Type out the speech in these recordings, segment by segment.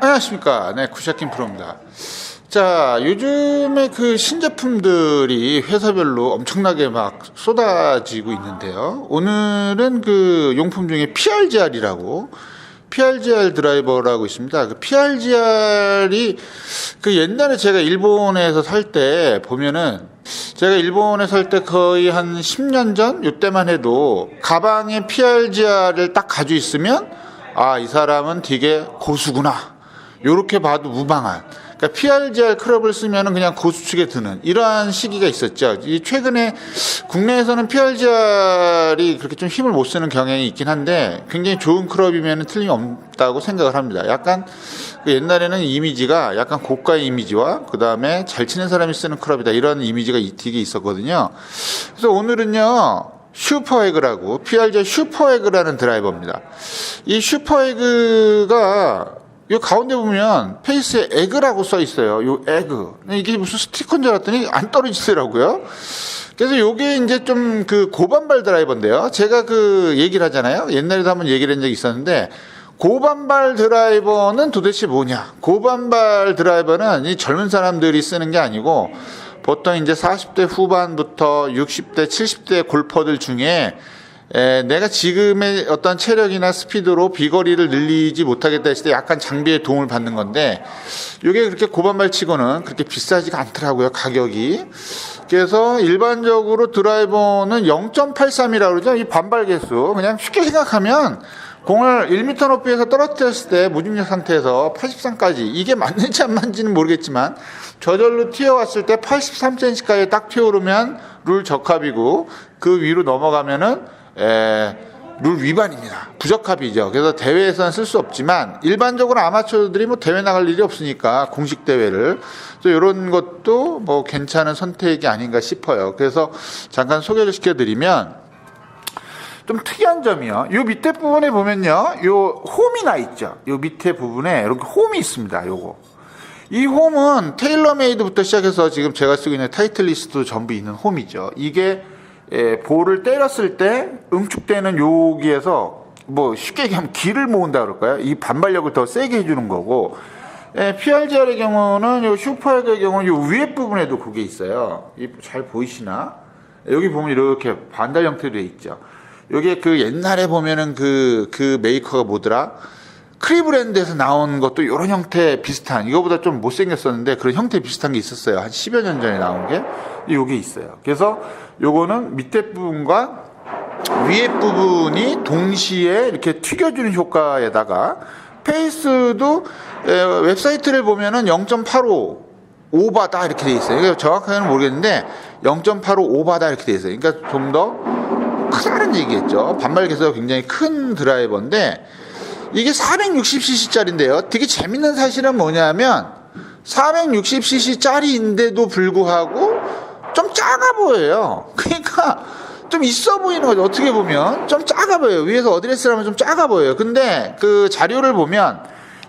안녕하십니까. 네, 구샤킨 프로입니다. 자, 요즘에 그 신제품들이 회사별로 엄청나게 막 쏟아지고 있는데요. 오늘은 그 용품 중에 PRGR이라고 PRGR 드라이버라고 있습니다. 그 PRGR이 그 옛날에 제가 일본에서 살 때 보면은 제가 일본에 살 때 거의 한 10년 전 요때만 해도 가방에 PRGR을 딱 가지고 있으면 아, 이 사람은 되게 고수구나. 요렇게 봐도 무방한. 그러니까 PRGR 클럽을 쓰면은 그냥 고수 축에 드는 이러한 시기가 있었죠. 이 최근에 국내에서는 PRGR이 그렇게 좀 힘을 못 쓰는 경향이 있긴 한데 굉장히 좋은 클럽이면 틀림이 없다고 생각을 합니다. 약간 그 옛날에는 이미지가 약간 고가의 이미지와 그 다음에 잘 치는 사람이 쓰는 클럽이다 이런 이미지가 이- 되게 있었거든요. 그래서 오늘은요. 슈퍼에그라고 PRG 슈퍼에그라는 드라이버입니다. 이 슈퍼에그가 요 가운데 보면 페이스에 에그라고 써 있어요. 요 에그. 이게 무슨 스티커인 줄 알았더니 안 떨어지더라고요. 그래서 요게 이제 좀 그 고반발 드라이버인데요. 제가 그 얘기를 하잖아요. 옛날에도 한번 얘기를 한 적이 있었는데 고반발 드라이버는 도대체 뭐냐? 고반발 드라이버는 이 젊은 사람들이 쓰는 게 아니고 보통 이제 40대 후반부터 60대, 70대 골퍼들 중에 에, 내가 지금의 어떤 체력이나 스피드로 비거리를 늘리지 못하겠다 했을 때 약간 장비의 도움을 받는 건데 이게 그렇게 고반발 치고는 그렇게 비싸지가 않더라고요 가격이. 그래서 일반적으로 드라이버는 0.83이라고 그러죠. 이 반발 개수. 그냥 쉽게 생각하면 공을 1m 높이에서 떨어뜨렸을 때 무중력 상태에서 83까지 이게 맞는지 안 맞는지는 모르겠지만 저절로 튀어왔을 때 83cm까지 딱 튀어오르면 룰 적합이고 그 위로 넘어가면은 에, 룰 위반입니다. 부적합이죠. 그래서 대회에서는 쓸 수 없지만 일반적으로 아마추어들이 뭐 대회 나갈 일이 없으니까 공식 대회를 또 이런 것도 뭐 괜찮은 선택이 아닌가 싶어요. 그래서 잠깐 소개를 시켜드리면 좀 특이한 점이요. 요 밑에 부분에 보면요. 요 홈이 나 있죠. 요 밑에 부분에 이렇게 홈이 있습니다. 요거. 이 홈은 테일러메이드부터 시작해서 지금 제가 쓰고 있는 타이틀리스트도 전부 있는 홈이죠. 이게 에, 볼을 때렸을 때 응축되는 여기에서 뭐 쉽게 얘기하면 기를 모은다 그럴까요? 이 반발력을 더 세게 해주는 거고 에, PRGR의 경우는 요 슈퍼의 경우는 요 위에 부분에도 그게 있어요. 이잘 보이시나? 여기 보면 이렇게 반달 형태로 돼 있죠. 여기 그 옛날에 보면은 그, 그 메이커가 뭐더라? 크리브랜드에서 나온 것도 이런 형태 비슷한, 이거보다 좀 못생겼었는데 그런 형태 비슷한 게 있었어요. 한 10여 년 전에 나온 게. 요게 있어요. 그래서 요거는 밑에 부분과 위에 부분이 동시에 이렇게 튀겨주는 효과에다가 페이스도 에, 웹사이트를 보면은 0.85 오바다 이렇게 돼 있어요. 정확하게는 모르겠는데 0.85 오바다 이렇게 돼 있어요. 그러니까 좀더 크다는 얘기겠죠. 반발 개수가 굉장히 큰 드라이버인데 이게 460cc짜리인데요. 되게 재밌는 사실은 뭐냐면 460cc짜리인데도 불구하고 좀 작아 보여요. 그러니까 좀 있어 보이는 거죠. 어떻게 보면 좀 작아 보여요. 위에서 어드레스를 하면 좀 작아 보여요. 근데 그 자료를 보면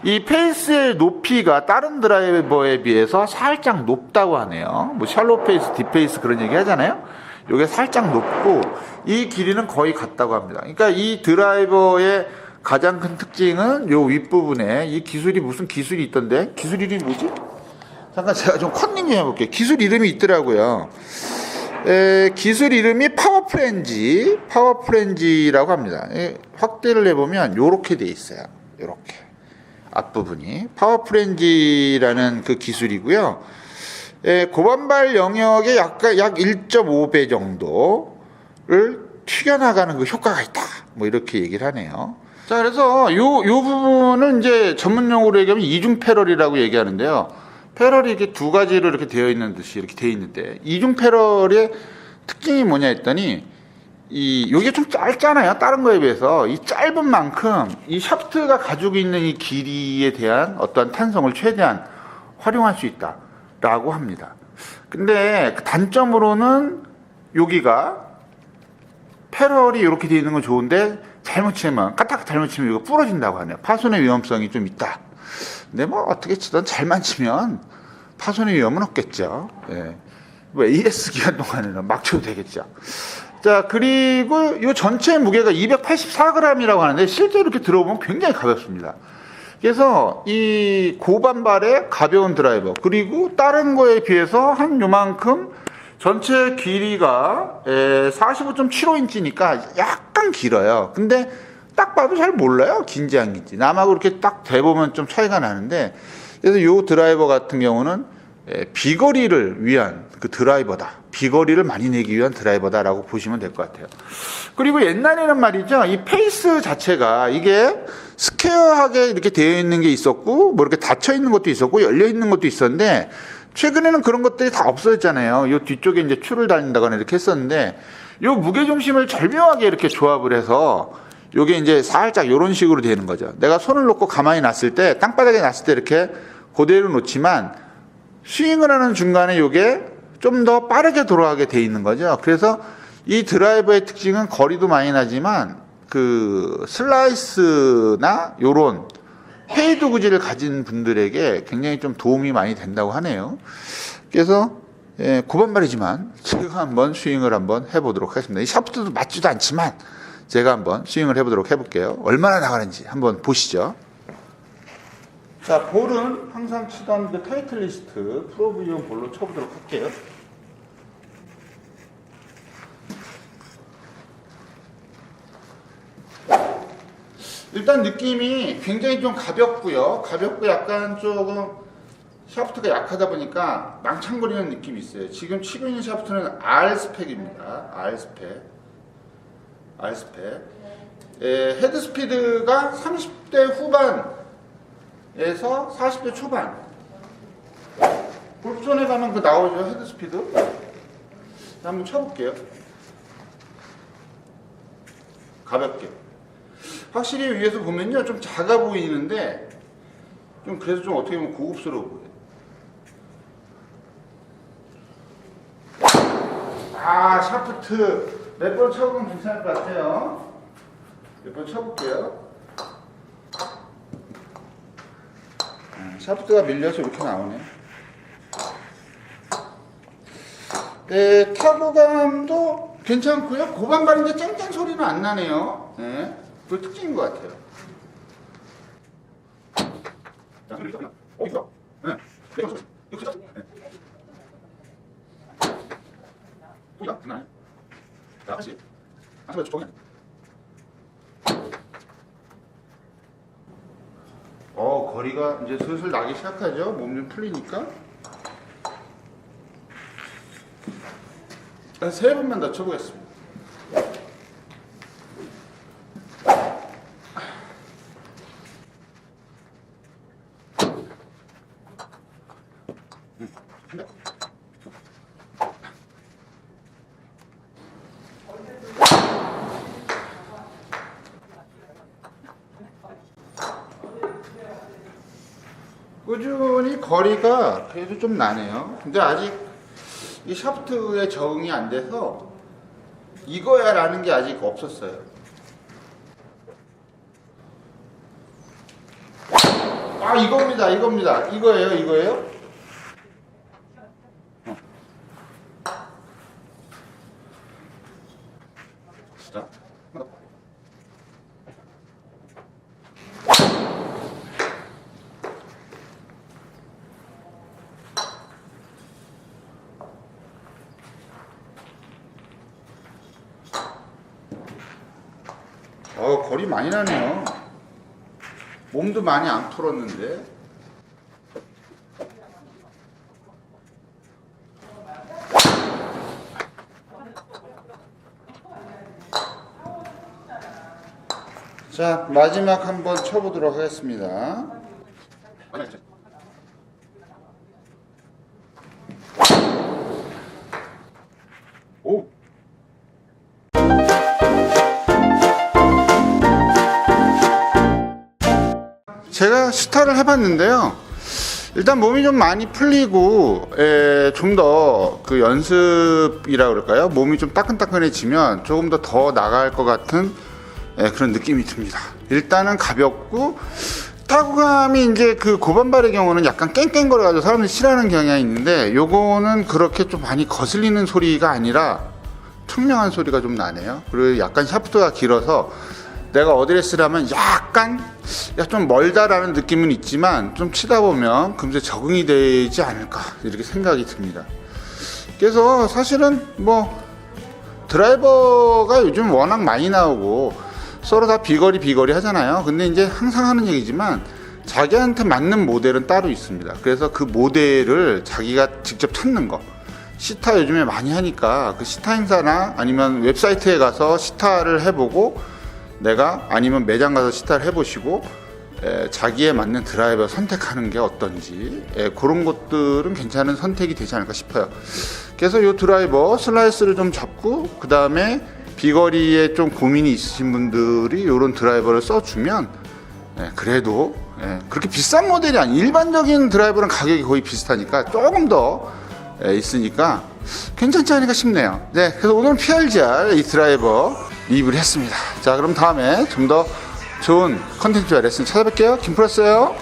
이 페이스의 높이가 다른 드라이버에 비해서 살짝 높다고 하네요. 뭐 샬로 페이스, 딥페이스 그런 얘기 하잖아요. 이게 살짝 높고 이 길이는 거의 같다고 합니다. 그러니까 이 드라이버의 가장 큰 특징은 요 윗부분에 이 기술이 무슨 기술이 있던데 기술 이름이 뭐지? 잠깐 제가 좀 컨닝 좀 해볼게요. 기술 이름이 있더라고요. 에, 기술 이름이 파워프렌지, 파워프렌지라고 합니다. 에, 확대를 해보면 요렇게 돼 있어요. 요렇게. 앞부분이. 파워프렌지라는 그 기술이고요. 에, 고반발 영역의 약간 약 1.5배 정도를 튀겨나가는 그 효과가 있다. 뭐 이렇게 얘기를 하네요. 자, 그래서 요, 요 부분은 이제 전문 용어로 얘기하면 이중 패럴이라고 얘기하는데요. 패럴이 이렇게 두 가지로 이렇게 되어 있는 듯이 이렇게 되어 있는데, 이중 패럴의 특징이 뭐냐 했더니, 이, 요게 좀 짧잖아요. 다른 거에 비해서. 이 짧은 만큼 이 샤프트가 가지고 있는 이 길이에 대한 어떠한 탄성을 최대한 활용할 수 있다. 라고 합니다. 근데 그 단점으로는 여기가 패럴이 이렇게 되어 있는 건 좋은데 잘못 치면 까딱 잘못 치면 이거 부러진다고 하네요. 파손의 위험성이 좀 있다. 근데 뭐 어떻게 치든 잘만 치면 파손의 위험은 없겠죠. 예. 뭐 AS 기간 동안에는 막 쳐도 되겠죠. 자, 그리고 이 전체 무게가 284g이라고 하는데 실제 이렇게 들어보면 굉장히 가볍습니다. 그래서 이 고반발의 가벼운 드라이버 그리고 다른 거에 비해서 한 요만큼 전체 길이가 45.75인치니까 약간 길어요. 근데 딱 봐도 잘 몰라요. 긴지 안 긴지. 남하고 이렇게 딱 대보면 좀 차이가 나는데 그래서 요 드라이버 같은 경우는 에, 비거리를 위한 그 드라이버다. 비거리를 많이 내기 위한 드라이버다라고 보시면 될 것 같아요. 그리고 옛날에는 말이죠. 이 페이스 자체가 이게 스퀘어하게 이렇게 되어 있는 게 있었고, 뭐 이렇게 닫혀 있는 것도 있었고, 열려 있는 것도 있었는데, 최근에는 그런 것들이 다 없어졌잖아요. 요 뒤쪽에 이제 추를 달린다거나 이렇게 했었는데, 요 무게 중심을 절묘하게 이렇게 조합을 해서, 요게 이제 살짝 요런 식으로 되는 거죠. 내가 손을 놓고 가만히 놨을 때, 땅바닥에 놨을 때 이렇게 그대로 놓지만, 스윙을 하는 중간에 요게 좀 더 빠르게 돌아가게 돼 있는 거죠. 그래서 이 드라이버의 특징은 거리도 많이 나지만 그 슬라이스나 요런 페이드 구질을 가진 분들에게 굉장히 좀 도움이 많이 된다고 하네요. 그래서 예, 고반발이지만 제가 한번 스윙을 한번 해보도록 하겠습니다. 이 샤프트도 맞지도 않지만 제가 한번 스윙을 해보도록 해볼게요. 얼마나 나가는지 한번 보시죠. 자, 볼은 항상 치던 그 타이틀리스트 프로브이온 볼로 쳐보도록 할게요. 일단 느낌이 굉장히 좀 가볍고요. 가볍고 약간 조금 샤프트가 약하다 보니까 망창거리는 느낌이 있어요. 지금 치고 있는 샤프트는 R 스펙입니다. R 스펙. R 스펙. 에, 헤드 스피드가 30대 후반에서 40대 초반. 골프존에 가면 그 나오죠. 헤드 스피드. 자, 한번 쳐볼게요. 가볍게. 확실히 위에서 보면요 좀 작아 보이는데 좀 그래서 좀 어떻게 보면 고급스러워 보여요. 아 샤프트 몇 번 쳐보면 괜찮을 것 같아요. 몇 번 쳐볼게요. 음, 샤프트가 밀려서 이렇게 나오네. 네, 타구감도 괜찮고요. 고반발인데 쨍쨍 소리는 안 나네요. 네. 그 특징인 것 같아요. 어, 있어. 네. 이거. 이거. 소리가 장난 아니야. 어, 거리가 이제 슬슬 나기 시작하죠. 몸 좀 풀리니까. 한 세 번만 더 쳐보겠습니다. 꾸준히 거리가 그래도 좀 나네요. 근데 아직 이 샤프트에 적응이 안 돼서 이거야 라는 게 아직 없었어요. 아, 이겁니다. 이겁니다. 이거예요. 이거예요. 어. 자. 어, 거리 많이 나네요. 몸도 많이 안 풀었는데. 자, 마지막 한번 쳐보도록 하겠습니다. 제가 스타를 해봤는데요. 일단 몸이 좀 많이 풀리고 좀 더 그 연습이라 그럴까요? 몸이 좀 따끈따끈해지면 조금 더 더 나갈 것 같은 에, 그런 느낌이 듭니다. 일단은 가볍고 타구감이 이제 그 고반발의 경우는 약간 깽깽거려가지고 사람들이 싫어하는 경향이 있는데 요거는 그렇게 좀 많이 거슬리는 소리가 아니라 청명한 소리가 좀 나네요. 그리고 약간 샤프트가 길어서 내가 어드레스를 하면 약간 야좀 멀다라는 느낌은 있지만 좀 치다 보면 금세 적응이 되지 않을까 이렇게 생각이 듭니다. 그래서 사실은 뭐 드라이버가 요즘 워낙 많이 나오고 서로 다 비거리 비거리 하잖아요. 근데 이제 항상 하는 얘기지만 자기한테 맞는 모델은 따로 있습니다. 그래서 그 모델을 자기가 직접 찾는 거. 시타 요즘에 많이 하니까 그 시타 행사나 아니면 웹사이트에 가서 시타를 해보고 내가 아니면 매장 가서 시타를 해보시고 에, 자기에 맞는 드라이버 선택하는 게 어떤지 에, 그런 것들은 괜찮은 선택이 되지 않을까 싶어요. 그래서 이 드라이버 슬라이스를 좀 잡고 그 다음에 비거리에 좀 고민이 있으신 분들이 이런 드라이버를 써주면 예, 그래도 예, 그렇게 비싼 모델이 아니 일반적인 드라이버랑 가격이 거의 비슷하니까 조금 더 예, 있으니까 괜찮지 않을까 싶네요. 네, 그래서 오늘 PRGR 이 드라이버 리뷰를 했습니다. 자, 그럼 다음에 좀 더 좋은 컨텐츠와 레슨 찾아뵐게요. 김프로스예요.